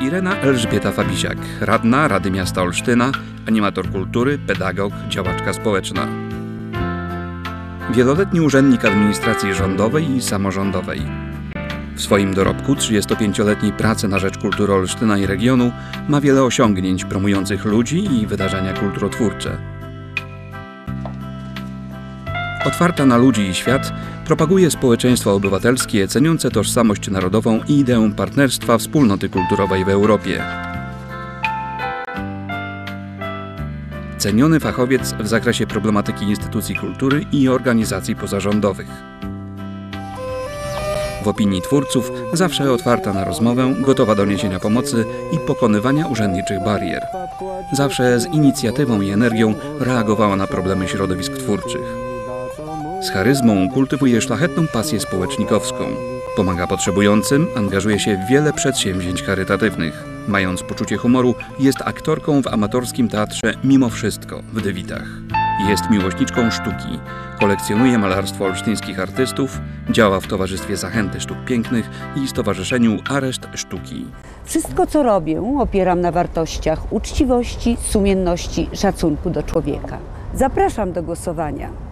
Irena Elżbieta Fabisiak, radna Rady Miasta Olsztyna, animator kultury, pedagog, działaczka społeczna. Wieloletni urzędnik administracji rządowej i samorządowej. W swoim dorobku 35-letniej pracy na rzecz kultury Olsztyna i regionu ma wiele osiągnięć promujących ludzi i wydarzenia kulturotwórcze. Otwarta na ludzi i świat, propaguje społeczeństwo obywatelskie ceniące tożsamość narodową i ideę partnerstwa wspólnoty kulturowej w Europie. Ceniony fachowiec w zakresie problematyki instytucji kultury i organizacji pozarządowych. W opinii twórców zawsze otwarta na rozmowę, gotowa do niesienia pomocy i pokonywania urzędniczych barier. Zawsze z inicjatywą i energią reagowała na problemy środowisk twórczych. Z charyzmą kultywuje szlachetną pasję społecznikowską. Pomaga potrzebującym, angażuje się w wiele przedsięwzięć charytatywnych. Mając poczucie humoru, jest aktorką w amatorskim teatrze Mimo Wszystko w Dywitach. Jest miłośniczką sztuki, kolekcjonuje malarstwo olsztyńskich artystów, działa w Towarzystwie Zachęty Sztuk Pięknych i Stowarzyszeniu Areszt Sztuki. Wszystko, co robię, opieram na wartościach uczciwości, sumienności, szacunku do człowieka. Zapraszam do głosowania.